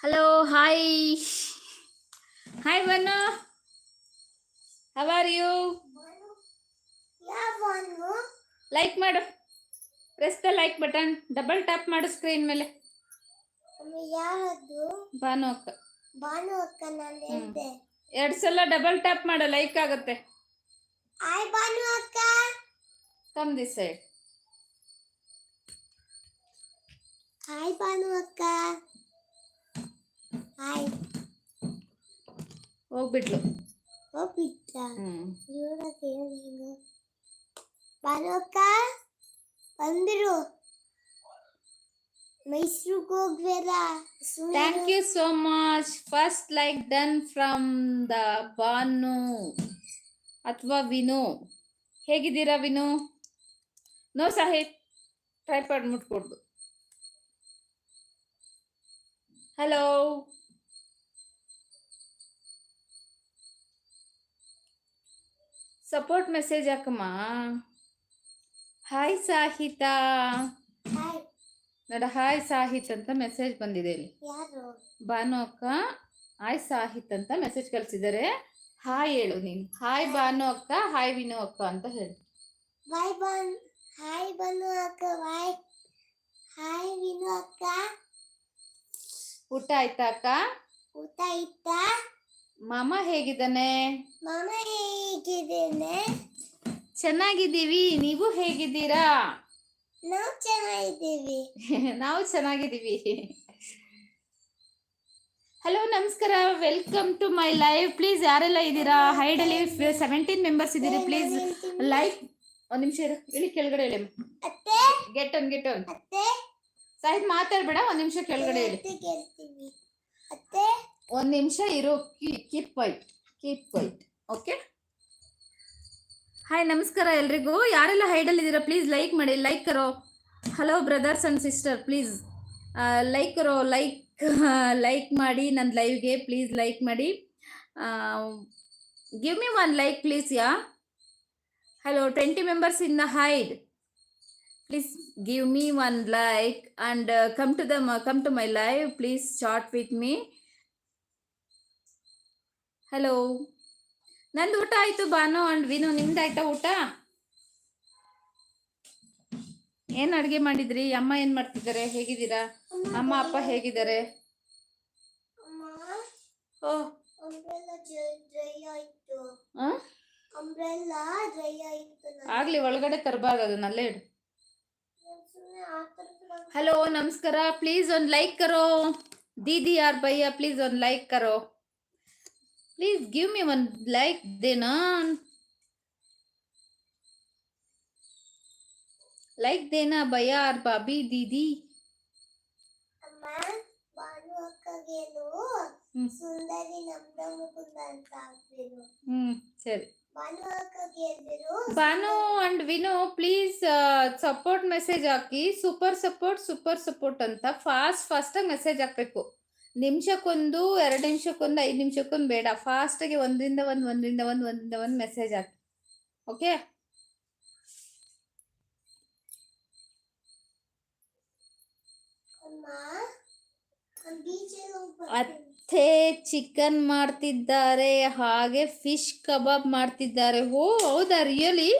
Hello hi hi Banu how are you like ಮಾಡು. Press the like button double tap ಮಾಡು screen ಮೇಲೆ. ಬಾನು ಅಕ್ಕ ಭಾನು ಅಕ್ಕ ನಾನು ಹೇಳ್ದೆ. ಎರಡು ಸಲ ಡಬಲ್ ಟ್ಯಾಪ್ ಮಾಡು ಲೈಕ್ ಆಗುತ್ತೆ. ಹಾಯ್ ಬಾನು ಅಕ್ಕ come this side hi Banu ಅಕ್ಕ ಹಾಯ್ ಹೋಗ್ಬಿಟ್ಲು ಹೋಗ್ಬಿಟ್ಟ? ಅಕ್ಕ ಬಂದಿರು ಮೈಸೂರಿಗೆ ಹೋಗ್ಬೇಡ. Thank you so much first like done from the Banu ಅಥವಾ ವಿನು. ಹೇಗಿದ್ದೀರಾ ವಿನು? ನೋ ಸಾಹೇಬ್ ಟ್ರೈಪಾಡ್ ಮುಟ್ಕೊಡ್ದು. ಹಲೋ ಸಪೋರ್ಟ್ ಮೆಸೇಜ್ ಹಾಕಮ್ಮ. ಹಾಯ್ ಸಾಹಿತಾ ನೋಡ ಹಾಯ್ ಸಾಹಿತ್ ಅಂತ ಮೆಸೇಜ್ ಬಂದಿದೆ ಇಲ್ಲಿ. ಭಾನು ಅಕ್ಕ ಹಾಯ್ ಸಾಹಿತ್ ಅಂತ ಮೆಸೇಜ್ ಕಳಿಸಿದ್ದಾರೆ ಹಾಯ್ ಹೇಳು ನೀನು. ಹಾಯ್ ಭಾನು ಅಕ್ಕ ಹಾಯ್ ವಿನು ಅಕ್ಕ ಅಂತ ಹೇಳು. ಬಾಯ್ ಬಾನ್ ಹಾಯ್ ಭಾನು ಅಕ್ಕ ಬಾಯ್ ಹಾಯ್ ವಿನು ಅಕ್ಕ. ಊಟ ಆಯ್ತಾ ಅಕ್ಕ? ಊಟ ಇತ್ತಾ ಮಾಮ ಹೇಗಿದ್ದಾನೆ? ಮಾಮ ಹೇಗಿದ್ದೇನೆ? ಚೆನ್ನಾಗಿದ್ದೀವಿ ನೀವು ಹೇಗಿದ್ದೀರಾ? ನಾವು ಚೆನ್ನಾಗಿದ್ದೀವಿ. ನಾವು ಚೆನ್ನಾಗಿದ್ದೀವಿ. ಹಲೋ ನಮಸ್ಕಾರ. Welcome to my live please ಯಾರೆಲ್ಲ ಇದ್ದೀರಾ? ಹೈಡಲ್ಲಿ ಸೆವೆಂಟೀನ್ ಮೆಂಬರ್ಸ್ ಇದ್ದೀರಿ. ಪ್ಲೀಸ್ ಲೈಕ್ ಒಂದು ನಿಮಿಷ ಇರು. ಇಳಿ ಕೆಳಗಡೆ ಹೇಳಿ get one get one Sahith ಮಾತಾಡ್ಬೇಡ. ಒಂದ್ ನಿಮಿಷ ಕೆಳಗಡೆ ಹೇಳಿ. ಒಂದ್ ನಿಮಿಷ ಇರು. Keep wait keep wait. Okay? Hi, ನಮಸ್ಕಾರ ಎಲ್ರಿಗೂ. ಯಾರೆಲ್ಲ ಹೈಡಲ್ಲಿ ಇದ್ದೀರಾ, ಪ್ಲೀಸ್ ಲೈಕ್ ಮಾಡಿ. Like Karo. Hello, brothers and sister, please. Like Karo, like like ಮಾಡಿ ನನ್ನ ಲೈವ್ಗೆ, ಪ್ಲೀಸ್ ಲೈಕ್ ಮಾಡಿ. Give me one like, please, yeah? Hello, twenty members in the hide. Please give me one like and come to the come to my live, please short with me. Hello ನಂದು ಊಟ ಆಯ್ತು Banu and Vinu, ನಿಮ್ದು ಆಯ್ತಾ ಊಟ? ಏನ್ ಅಡ್ಗೆ ಮಾಡಿದ್ರಿ? ಅಮ್ಮ ಏನ್ ಮಾಡ್ತಿದ್ದಾರೆ? ಹೇಗಿದ್ದೀರಾ? ಅಮ್ಮ, ಅಪ್ಪ ಹೇಗಿದ್ದಾರೆ? ಓ. ಆಗ್ಲಿ, ಒಳಗಡೆ ತರಬಾರ್ದು ಅದನ್ನಲ್ಲೇ ಇಡು. ಹಲೋ ನಮಸ್ಕಾರ. ಪ್ಲೀಸ್ ಒಂದು ಲೈಕ್ ಕರೋ. ದೀದಿ ಯಾರ್ ಭಯ್ಯ ಪ್ಲೀಸ್ ಒಂದು like Karo. Please give me one like Dena like ದೇನಾ ಭಯ್ಯ ಆರ್ ಬಾಬಿ ದೀದಿ ಅಮ್ಮ ಭಾನು ಅಕ್ಕಗೇನು ಹ್ಮ್. ಸುಂದರಿ ನಮ್ದ ಮುಕುಂದ ಅಂತ ಹಾಕ್ಬಿರು ಹ್ಮ್ ಸರಿ ಭಾನು ಅಕ್ಕಗೆ ಹೇಳ್ಬಿರು Banu and Vinu please support message hockey super support super support ಅಂತ. ಫಾಸ್ಟ್ ಫಾಸ್ಟಾಗಿ ಮೆಸೇಜ್ ಹಾಕಬೇಕು ನಿಮಿಷಕ್ಕೊಂದು ಎರಡು ನಿಮಿಷಕ್ಕೊಂದು ಐದು ನಿಮಿಷಕ್ಕೊಂದು ಬೇಡ. ಫಾಸ್ಟಾಗಿ ಒಂದರಿಂದ ಒಂದು ಒಂದರಿಂದ ಒಂದು ಒಂದರಿಂದ ಒಂದು ಮೆಸೇಜ್ ಹಾಕಿ. ಓಕೆ ಅತ್ತೆ ಚಿಕನ್ ಮಾಡ್ತಿದ್ದಾರೆ ಹಾಗೆ ಫಿಶ್ ಕಬಾಬ್ ಮಾಡ್ತಿದ್ದಾರೆ. ಓ ಹೌದಾ ರಿಯಲಿ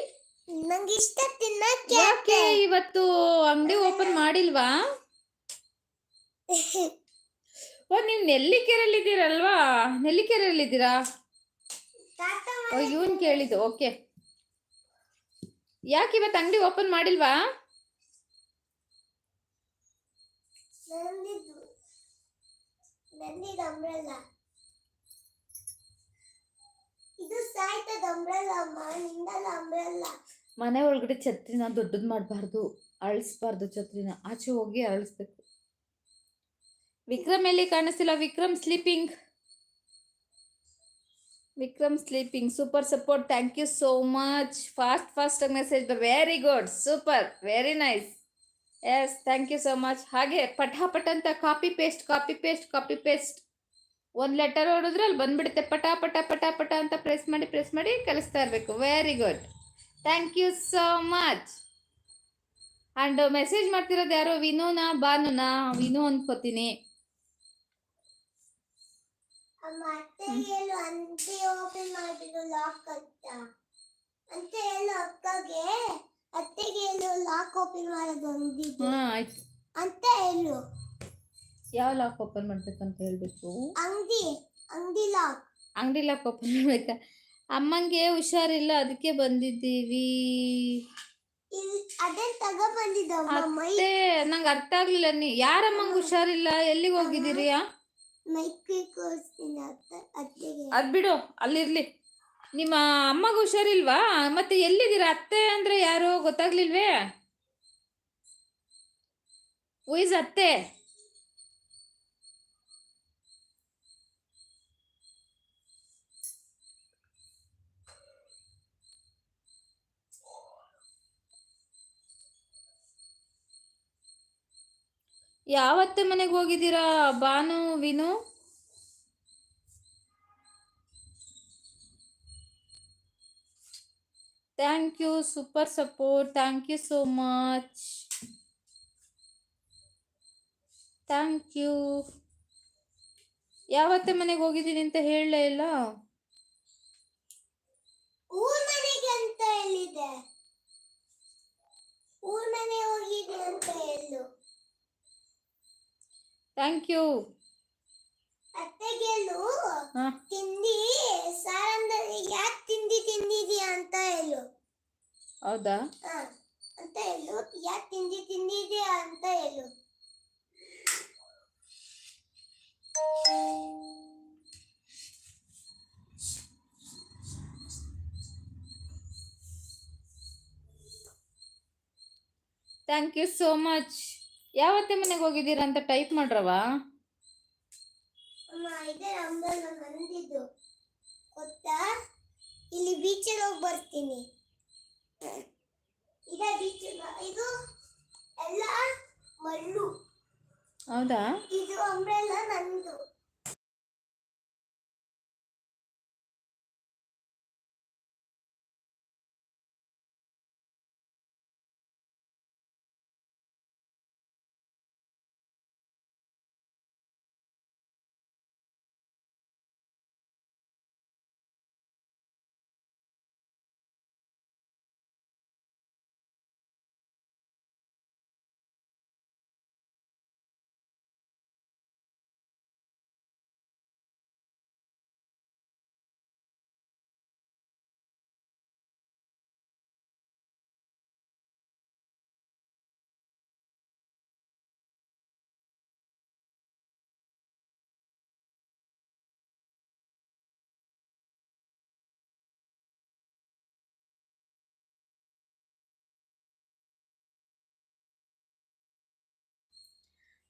ನಂಗೆ ಇಷ್ಟ ತಿನ್ನಕ್ಕೆ. ಇವತ್ತು ಅಂಗಡಿ ಓಪನ್ ಮಾಡಿಲ್ವಾ? ಓ ನೀವು ನೆಲ್ಲಿಕೆರೆಯಲ್ಲಿದ್ದೀರಲ್ವಾ? ನೆಲ್ಲಿಕೆರೆಯಲ್ಲಿದ್ದೀರಾ? ತಾತ ಓ ಇವನ್ ಕೇಳಿದ್ದು ಓಕೆ. ಯಾಕೆ ಇವತ್ ಅಂಗಡಿ ಓಪನ್ ಮಾಡಿಲ್ವಾ? ಮನೆ ಒಳಗಡೆ ಛತ್ರಿನ ದೊಡ್ಡದ್ ಮಾಡಬಾರ್ದು ಅಳಿಸ್ಬಾರ್ದು ಛತ್ರಿನ. ಆಚೆ ಹೋಗಿ ಅಳಿಸ್ಬೇಕು. ವಿಕ್ರಮ್ ಎಲ್ಲಿ ಕಾಣಿಸ್ತಿಲ್ಲ? Vikram sleeping Vikram sleeping super support thank you so much fast fast message very good super very nice yes thank you so much ಹಾಗೆ ಪಟ ಪಟ ಅಂತ copy paste copy paste copy paste ಒಂದು ಲೆಟರ್ ಹೊಡೆದ್ರೆ ಅಲ್ಲಿ ಬಂದ್ಬಿಡುತ್ತೆ. ಪಟ ಪಟ ಪಟ ಪಟ ಅಂತ ಪ್ರೆಸ್ ಮಾಡಿ ಪ್ರೆಸ್ ಮಾಡಿ ಕಲಿಸ್ತಾ ಇರಬೇಕು. Very good thank you so much and message ಮಾಡ್ತಿರೋದು ಯಾರೋ? ವಿನೋನಾ ಬಾನುನಾ ವಿನೋ ಅನ್ಕೋತೀನಿ. ಅಮ್ಮ ಅತ್ತೆ ಹೇಳು ಅಂತೆ ಓಪನ್ ಮಾಡಿದ್ರು ಲಾಕ್ ಅಂತ. ಅಂತ ಹೇಳು ಅಕ್ಕಗೆ? ಅತ್ತೆಗೆ ಹೇಳು ಲಾಕ್ ಓಪನ್ ಮಾಡೋದು ಅಂದಿದ್ದು. ಹಾ ಆಯ್ತು. ಅಂತ ಹೇಳು. ಯಾವ ಲಾಕ್ ಓಪನ್ ಮಾಡ್ಬೇಕಂತ ಹೇಳ್ಬೇಕು? ಅಂಗಡಿ ಅಂಗಡಿ ಲಾಕ್ ಅಂಗಡಿ ಲಾಕ್ ಓಪನ್ ಮಾಡ್ಬೇಕಾ? ಅಮ್ಮಂಗೆ ಹುಷಾರಿಲ್ಲ ಅದಕ್ಕೆ ಬಂದಿದ್ದೀವಿ. ಇಲ್ಲಿ ಅದೇ ತಗ ಬಂದಿದ್ದಮ್ಮ ಮೈ. ಅತ್ತೆ ನಂಗೆ ಅರ್ಥ ಆಗ್ಲಿಲ್ಲ ನೀ. ಯಾರಮ್ಮಂಗೆ ಹುಷಾರಿಲ್ಲ? ಎಲ್ಲಿಗೆ ಹೋಗಿದ್ದೀರಿ? ಅತ್ತೆ ಅದ್ ಬಿಡು ಅಲ್ಲಿರ್ಲಿ ನಿಮ್ಮ ಅಮ್ಮಗ ಹುಷಾರಿಲ್ವಾ? ಮತ್ತೆ ಎಲ್ಲಿದ್ದೀರ? ಅತ್ತೆ ಅಂದ್ರೆ ಯಾರು ಗೊತ್ತಾಗ್ಲಿಲ್ವೇ? ವಯಸ್ ಅತ್ತೆ? ಯಾವತ್ತೆ ಮನೆಗೆ ಹೋಗಿದ್ದೀರಾ Banu Vinu? Thank you super support thank you so much thank you ಯಾವತ್ತೆ ಮನೆಗೆ ಹೋಗಿದ್ದೀನಿ ಅಂತ ಹೇಳಲೇ ಇಲ್ಲ? ಊರ್ ಮನೆಗೆ ಅಂತ ಹೇಳಿದೆ. ಊರ್ ಮನೆ ಹೋಗಿದೆ ಅಂತ ಹೇಳು. ಥ್ಯಾಂಕ್ ಯು ಅತ್ತೆಗೆಲು ತಿಂಡಿ ಸಾರಂದ್ರೆ ಯಾಕೆ ತಿಂಡಿ ತಿಂದಿದೀಯ ಅಂತ ಹೇಳು. ಹೌದಾ? ಅಂತ ಹೇಳು. ಯಾಕೆ ತಿಂಡಿ ತಿಂದಿದ್ಯಾ ಅಂತ ಹೇಳು. ಥ್ಯಾಂಕ್ ಯು ಸೋ ಮಚ್ ಯಾವತ್ತೆ ಮನೆಗೆ ಹೋಗಿದ್ದೀರ ಅಂತ ಟೈಪ್ ಮಾಡ್ರವ ಗೊತ್ತಾ? ಇಲ್ಲಿ ಬೀಚಲ್ಲಿ ಹೋಗಿ ಬರ್ತೀನಿ. ಇದೇ ಬೀಚ್ ಇದು ಎಲ್ಲ ಮಣ್ಣು ಹೌದಾ? ಇದು ಅಂಬ್ರೆಲ್ಲ ನಂದು.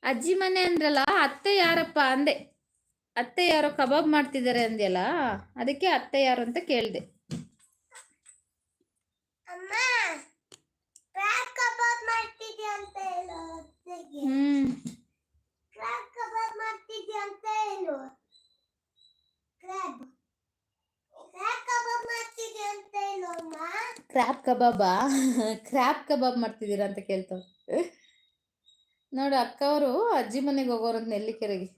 ಅಜ್ಜಿ ಮನೆ ಅಂದ್ರಲ್ಲ ಅತ್ತೆ ಯಾರಪ್ಪ ಅಂದೆ. ಅತ್ತೆ ಯಾರೋ ಕಬಾಬ್ ಮಾಡ್ತಿದ್ದಾರೆ ಅಂದ್ಯಲ್ಲ ಅದಕ್ಕೆ ಅತ್ತೆ ಯಾರು ಅಂತ ಕೇಳಿದೆ. ಹ್ಮ್. ಕ್ರ್ಯಾಬ್ ಕಬಾಬ್ ಮಾಡ್ತಿದ್ಯಾ ಅಂತ ಹೇಳು. ಕ್ರ್ಯಾಬ್ ಕ್ರ್ಯಾಬ್ ಕಬಾಬ್ ಮಾಡ್ತಿದ್ಯಾ ಅಂತ ಹೇಳು ಅಮ್ಮ. ಕ್ರ್ಯಾಪ್ ಕಬಾಬಾ? ಕ್ರಾಪ್ ಕಬಾಬ್ ಮಾಡ್ತಿದ್ದೀರಾ ಅಂತ ಕೇಳ್ತಾವ. ನೋಡು ಅಕ್ಕವರು ಅಜ್ಜಿ ಮನೆಗೆ ಹೋಗೋರು ನೆಲ್ಲಿಕೆರೆಗೆ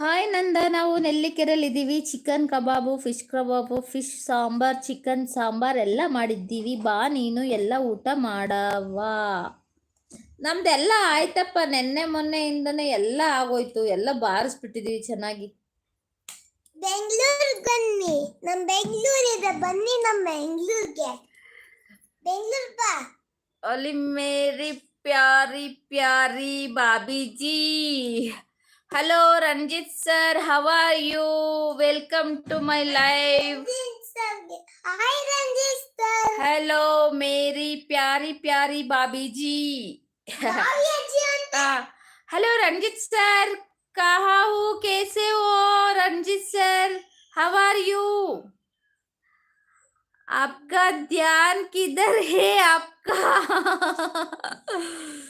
ಹಾಯ್ ನಂದ ನಾವು ನೆಲ್ಲಿಕೆರೆಯಲ್ಲಿದ್ದೀವಿ ಚಿಕನ್ ಕಬಾಬು ಫಿಶ್ ಕಬಾಬು ಫಿಶ್ ಸಾಂಬಾರ್ ಚಿಕನ್ ಸಾಂಬಾರ್ ಎಲ್ಲ ಮಾಡಿದ್ದೀವಿ. ಬಾ ನೀನು ಎಲ್ಲ ಊಟ ಮಾಡವಾ ನಮ್ದೆಲ್ಲ ಆಯ್ತಪ್ಪ. ನೆನ್ನೆ ಮೊನ್ನೆಯಿಂದನೇ ಎಲ್ಲ ಆಗೋಯ್ತು. ಎಲ್ಲ ಬಾರಿಸ್ಬಿಟ್ಟಿದೀವಿ ಚೆನ್ನಾಗಿ. ಬೆಂಗಳೂರಿಗೆ ಬನ್ನಿ. ನಮ್ಮ ಬೆಂಗ್ಳೂರಿದೆ. ಬನ್ನಿ ನಮ್ಮ ಬೆಂಗಳೂರಿಗೆ. ಬೆಂಗಳೂರು ಬಾ. ಅಲ್ಲಿ ಮೇರಿ ಪ್ಯಾರಿ ಪ್ಯಾರಿ ಬಾಬಿಜಿ. Hello Ranjit sir how are you welcome to my life hi Ranjit sir hello मेरी प्यारी प्यारी भाभी जी हेलो रंजित सर कहा हो? कैसे हो Ranjit sir how are you आपका ध्यान किधर है आपका?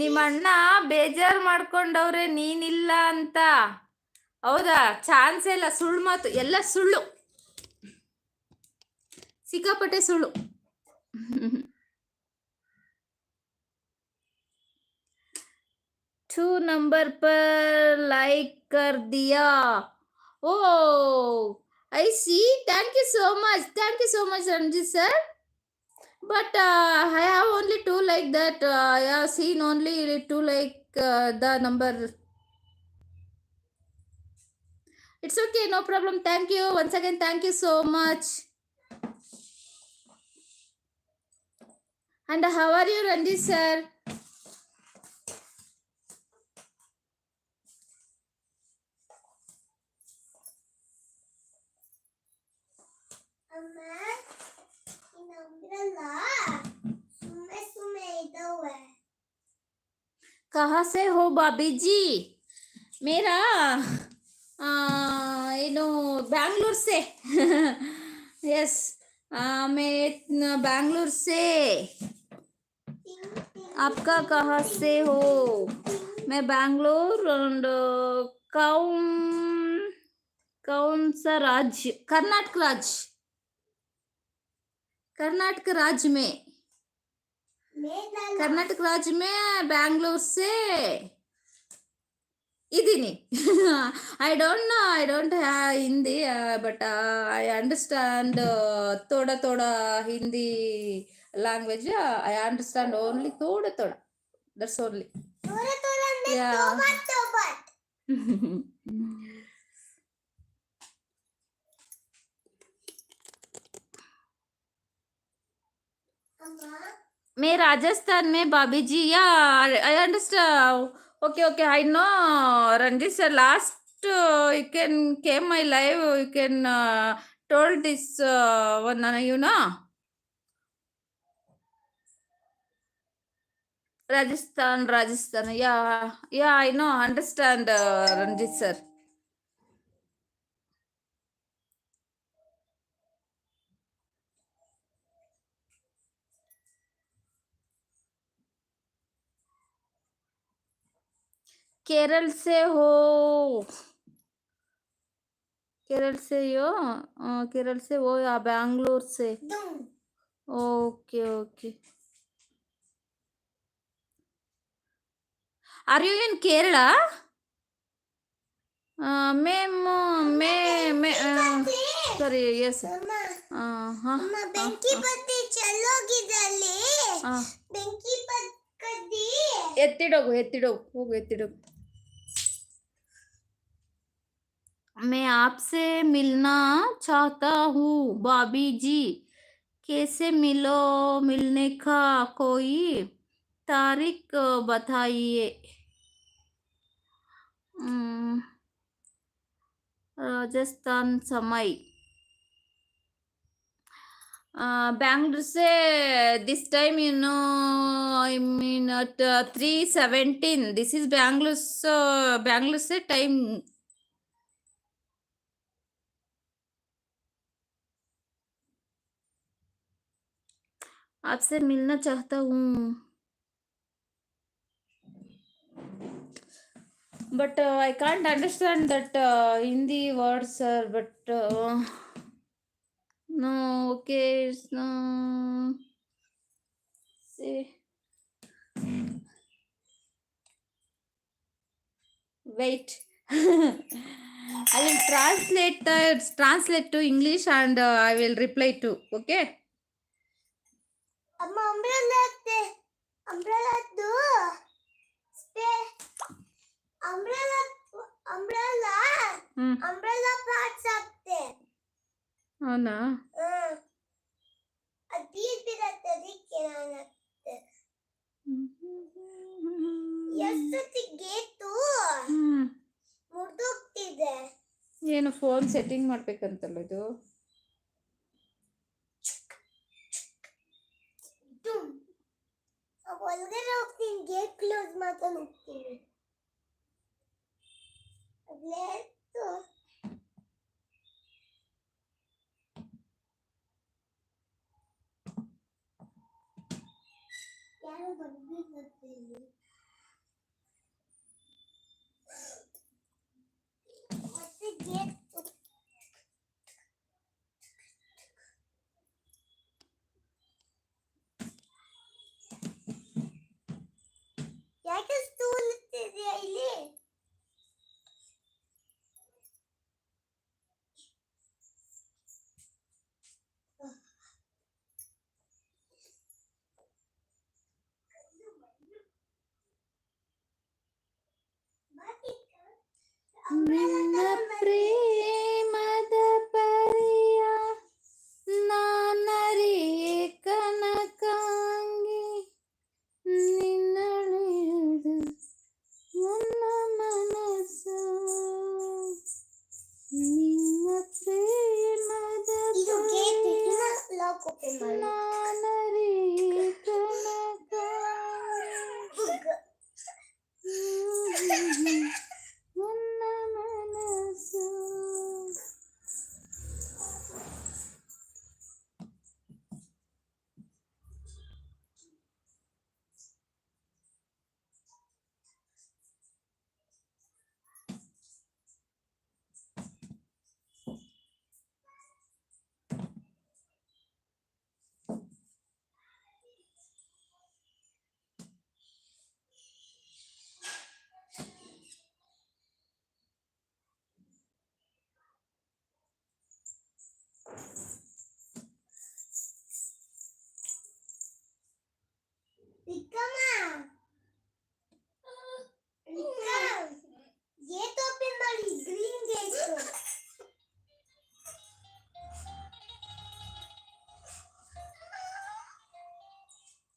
ನಿಮ್ಮ ಅಣ್ಣ ಬೇಜಾರ್ ಮಾಡ್ಕೊಂಡವ್ರೆ, ನೀನಿಲ್ಲ ಅಂತ. ಹೌದಾ? ಚಾನ್ಸ್ ಇಲ್ಲ, ಸುಳ್ಳು ಮಾತು, ಎಲ್ಲ ಸುಳ್ಳು. ಸಿಕ್ಕಾಪಟ್ಟೆ ಸುಳ್ಳು. ಟೂ ನಂಬರ್ ಪರ್ ಲೈಕ್ ಕರ್ದಿಯಾ ಓ I see thank you so much thank you so much Ranjit sir but uh, i have only two like that uh, i have seen only two like uh, the number. It's okay no problem. Thank you. Once again thank you so much. And how are you ranjit sir कहाँ से हो भाभी जी मेरा आ, ಏನು बैंगलोर से yes मैं बैंगलोर से आपका कहाँ से हो मैं बैंगलोर and कौन कौन सा राज्य कर्नाटक राज्य कर्नाटक राज्य में ಮೇಲಲ್ಲ కర్ణాటక రాజ్యమే में बैंगलोर से ఇదిని I don't know I don't have Hindi but I understand తోడ తోడ Hindi language I understand only తోడ తోడ. దట్స్ ఓన్లీ యా मैं राजस्थान में भाभी जी यार I understand okay okay I know Ranjeet sir last you can came my live you can told this one you know Rajasthan Rajasthan yeah yeah I know understand Ranjeet sir Kerala से हो केरल से हो अ, केरल से हो या बैंगलोर से ದುಮ್ okay okay are you in Kerala ma'am मैं मैं सॉरी यस ಅಮ್ಮ हाँ ಅಮ್ಮ ಬೆಂಕಿ ಬತ್ತಿ ಚೆಲ್ಲೋಗಿದಲ್ಲಿ हाँ ಬೆಂಕಿ ಬತ್ಕದ್ದಿ ಎತ್ತಿಡೋಗು ಎತ್ತಿಡೋಗು ಹೋಗು ಎತ್ತಿಡೋಗು मैं आपसे मिलना चाहता हूँ भाभी जी। कैसे मिलो? मिलने का कोई तारीख बताइए। राजस्थान समय। बैंगलोर से this time you know I mean uh, 317 this is Bangalore bangalore से टाइम आपसे मिलना चाहता हूँ but uh, I can't understand that uh, Hindi words, sir. But uh, no, okay, it's no. See, wait. I will translate the translate to English and uh, I will reply to. Okay. ಅಮ್ಮ umbrella ಅತ್ತೆ ಅಂಬ್ರೆಲಾದ್ದು ಸ್ಪೇ umbrella umbrella Hmm. Umbrella parts ಆಗ್ತೆ అవునా ಹ್ಮ್ ಅದು ತೀರ್ಪಿರತ್ತೆ ಅದಕ್ಕೆ ನಾನು ಹಾಕ್ತೆ. ಎಷ್ಟೊತ್ತಿ gate ಹ್ಮ್. ಮುರಿದೋಗ್ತಿದೆ ಏನು phone setting ಮಾಡ್ಬೇಕಂತಲ್ಲ ಇದು close ಮಾಡ್ಕೊಂಡು ಹೋಗ್ತೀನಿ ಅದ್ಲೇತು ಯಾರೋ ಬಂದಿರುತ್ತೆ ಇಲ್ಲಿ ಮತ್ತೆ ಗೇಟ್ ಯಾಕೆ ಸ್ಟೂಲ್ ಇಟ್ಟಿದ್ಯಾ ಇಲ್ಲಿ ನಿನ್ನ ಪ್ರೇಮದ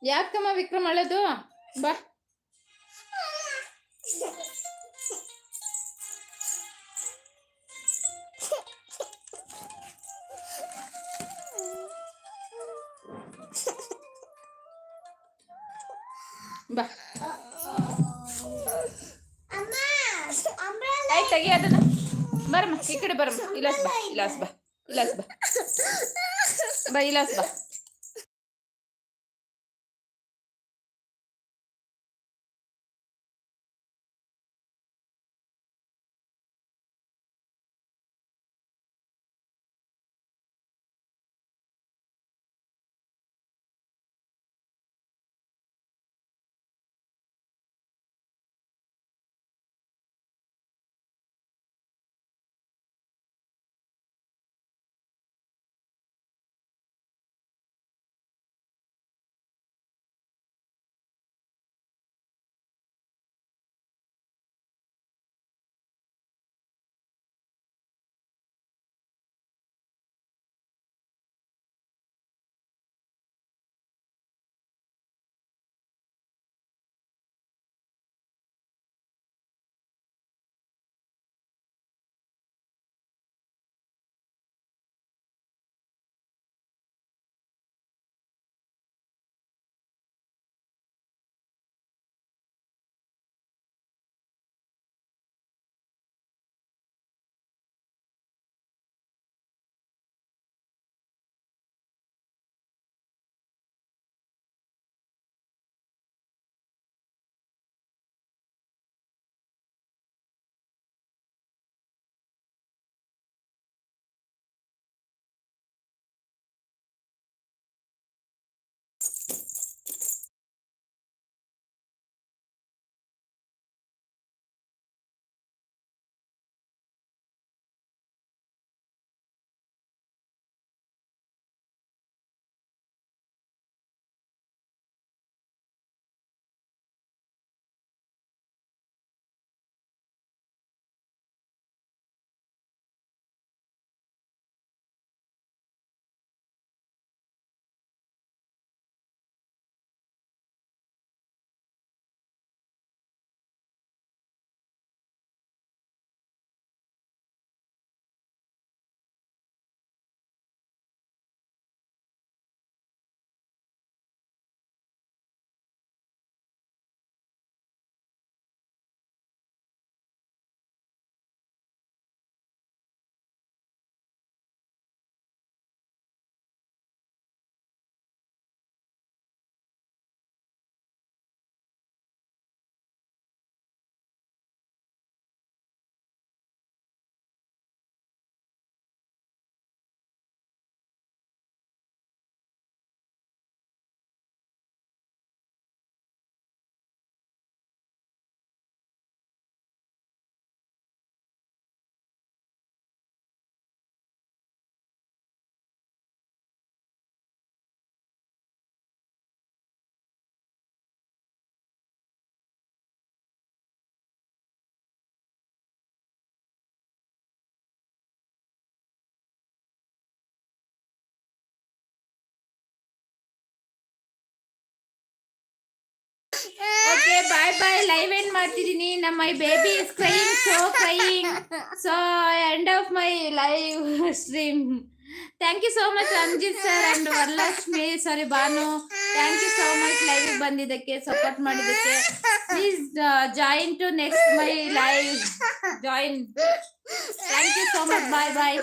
ಯಾಕಮ್ಮ ವಿಕ್ರಮ್ ಅಳೋದು? ಬಾ. ಬಾ. ಆಯ್ತು ಅದನ್ನ. ಬರಮ್ಮ ಈ ಕಡೆ ಬರಮ್ಮ ಇಲಾಸ್ ಬಾ ಇಲಾಸ್ ಬಾ ಇಲಾಸ್ ಬಾ. ಬಾ, ಇಲಾಸ್ ಬಾ. ಬಾಯ್ ಬಾಯ್ ಲೈವ್ ಎಂಡ್ ಮಾಡ್ತಿದೀನಿ? ನಮ್ಮ my baby is crying so crying so end of my live stream thank you so much Ranjit sir and Varalakshmi sorry Bhanu thank you so much live ಬಂದಿದ್ದಕ್ಕೆ ಸಪೋರ್ಟ್ ಮಾಡಿದ್ದಕ್ಕೆ. Please join to next my live join thank you so much bye bye